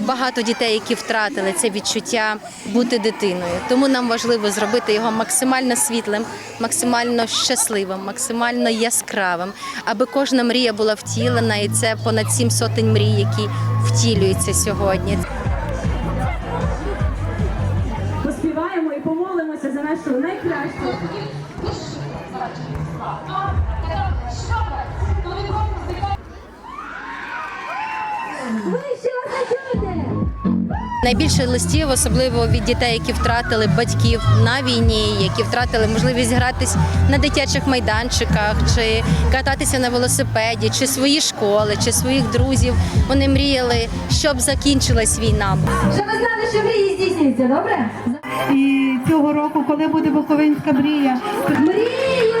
багато дітей, які втратили це відчуття бути дитиною. Тому нам важливо зробити його максимально світлим, максимально щасливим, максимально яскравим, аби кожна мрія була втілена, і це понад сім сотень мрій, які втілюються сьогодні. Поспіваємо і помолимося за нашу найкращу. Чуєте? Найбільше листів, особливо від дітей, які втратили батьків на війні, які втратили можливість гратись на дитячих майданчиках, чи кататися на велосипеді, чи свої школи, чи своїх друзів. Вони мріяли, щоб закінчилась війна. Щоб ви знали, що мрії здійснюються, добре? І цього року, коли буде Буковинська мрія, Мрії